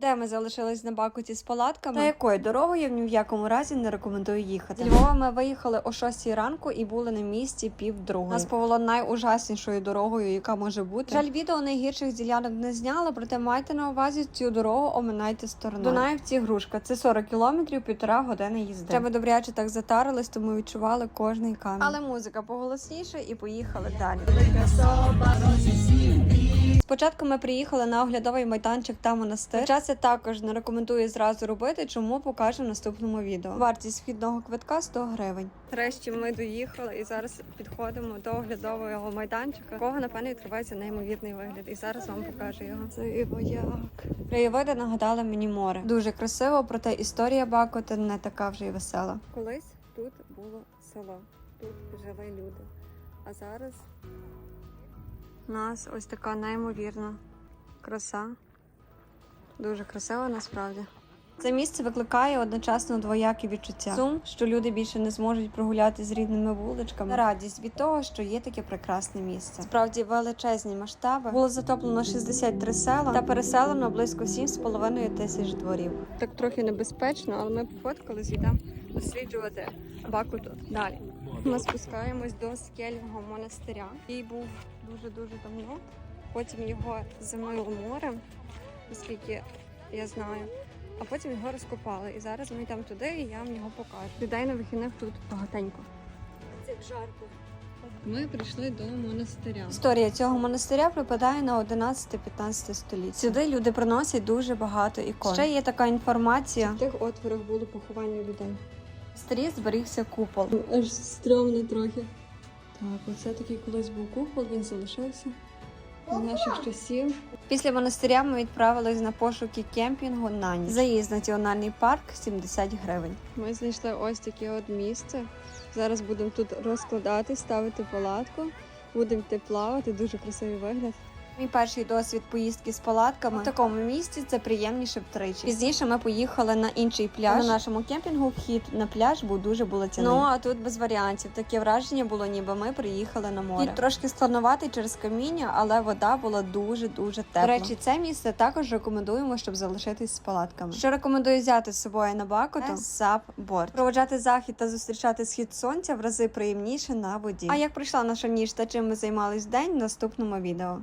Де ми залишились на Бакуті з палатками? Та якою дорогою я ні в якому разі не рекомендую їхати. З Львова ми виїхали о 6 ранку і були на місці пів другої. Нас повело найужаснішою дорогою, яка може бути. Жаль, відео найгірших ділянок не зняла, проте майте на увазі цю дорогу оминайте стороною. Дунаївці грушка. Це 40 кілометрів, півтора години їзди. Треба добряче так затарились, тому відчували кожний камінь. Але музика поголосніше і поїхали далі. Спочатку ми приїхали на оглядовий майданчик та монастир. Хоча це також не рекомендую зразу робити, чому покажу в наступному відео. Вартість вхідного квитка 100 гривень. Нарешті ми доїхали і зараз підходимо до оглядового майданчика, кого напевно відкривається неймовірний вигляд. І зараз вам покажу його. Це вояк. Краєвиди нагадали мені море. Дуже красиво, проте історія Бакоти не така вже й весела. Колись тут було село, тут жили люди. А зараз нас ось така неймовірна краса. Дуже красиво насправді. Це місце викликає одночасно двоякі відчуття. Сум, що люди більше не зможуть прогуляти з рідними вуличками. Радість від того, що є таке прекрасне місце. Справді величезні масштаби. Було затоплено 63 села та переселено близько 7,5 тисяч дворів. Так трохи небезпечно, але ми пофоткались і досліджувати Бакуту далі. Ми спускаємось до скельного монастиря, який був дуже дуже давно. Потім його замило морем, оскільки я знаю. А потім його розкопали. І зараз ми йдемо туди, і я вам його покажу. Людей на вихідних тут багатенько. Це жарко. Ми прийшли до монастиря. Історія цього монастиря припадає на 11-15 століття. Сюди люди приносять дуже багато ікон. Ще є така інформація. В тих отворах було поховання людей. В старі зберігся купол. Аж стрьомно трохи. Так, оце такий колись був купол, він залишився з наших часів. Після монастиря ми відправились на пошуки кемпінгу на ніч. Заїзд в національний парк 70 гривень. Ми знайшли ось таке от місце. Зараз будемо тут розкладати, ставити палатку. Будемо йти плавати, дуже красивий вигляд. Мій перший досвід поїздки з палатками в такому місці це приємніше втричі. Пізніше ми поїхали на інший пляж. На нашому кемпінгу вхід на пляж був дуже булатяний. Ну а тут без варіантів. Таке враження було, ніби ми приїхали на море. Вхід трошки складноватий через каміння, але вода була дуже дуже тепла. До речі, це місце також рекомендуємо, щоб залишитись з палатками. Що рекомендую взяти з собою на Бакоту? Сап борт. Проводжати захід та зустрічати схід сонця в рази приємніше на воді. А як пройшла наша ніч та чим ми займались в день в наступному відео.